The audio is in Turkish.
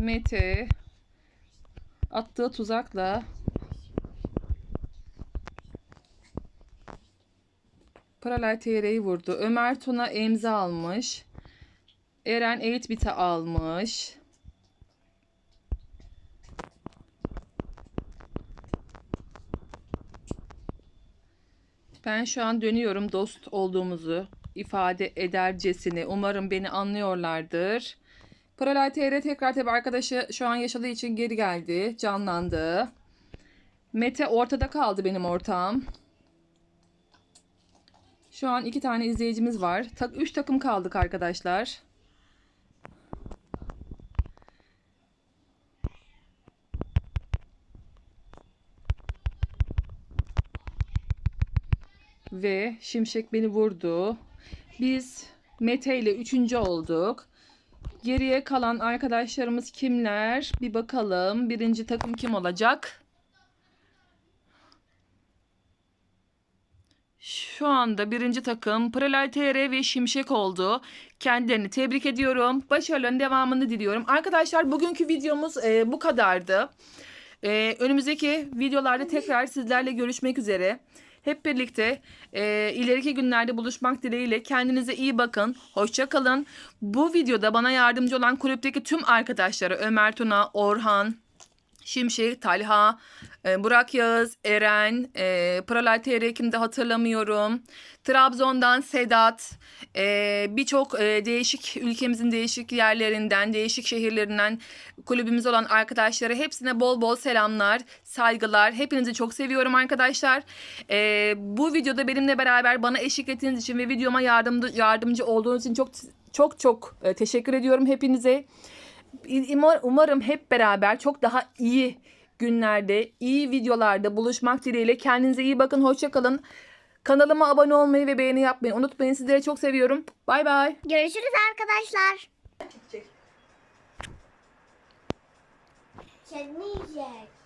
Mete attığı tuzakla Paralel TR'yi vurdu. Ömer Tuna emza almış. Eren 8-bit'i almış. Ben şu an dönüyorum dost olduğumuzu ifade edercesine. Umarım beni anlıyorlardır. Paralel TR tekrar tabi arkadaşı şu an yaşadığı için geri geldi. Canlandı. Mete ortada kaldı benim ortağım. Şu an iki tane izleyicimiz var. Tak üç takım kaldık arkadaşlar. Ve Şimşek beni vurdu. Biz Mete ile üçüncü olduk. Geriye kalan arkadaşlarımız kimler? Bir bakalım. Birinci takım kim olacak? Şu anda birinci takım Paralel TR ve Şimşek oldu. Kendilerini tebrik ediyorum. Başarıların devamını diliyorum. Arkadaşlar bugünkü videomuz e, bu kadardı. E, önümüzdeki videolarda tekrar sizlerle görüşmek üzere. Hep birlikte e, ileriki günlerde buluşmak dileğiyle kendinize iyi bakın. Hoşça kalın. Bu videoda bana yardımcı olan kulüpteki tüm arkadaşlara Ömer Tuna, Orhan, Şimşek, Talha, e, Burak Yağız, Eren, e, Paralel TR kimde hatırlamıyorum. Trabzon'dan Sedat, e, birçok e, değişik ülkemizin değişik yerlerinden, değişik şehirlerinden kulübümüz olan arkadaşlara hepsine bol bol selamlar, saygılar. Hepinizi çok seviyorum arkadaşlar. E, bu videoda benimle beraber bana eşlik ettiğiniz için ve videoma yardımcı, yardımcı olduğunuz için çok çok çok e, teşekkür ediyorum hepinize. Umarım hep beraber çok daha iyi günlerde, iyi videolarda buluşmak dileğiyle. Kendinize iyi bakın, hoşça kalın. Kanalıma abone olmayı ve beğeni yapmayı unutmayın. Sizleri çok seviyorum. Bay bay. Görüşürüz arkadaşlar. Kendini yiyecek.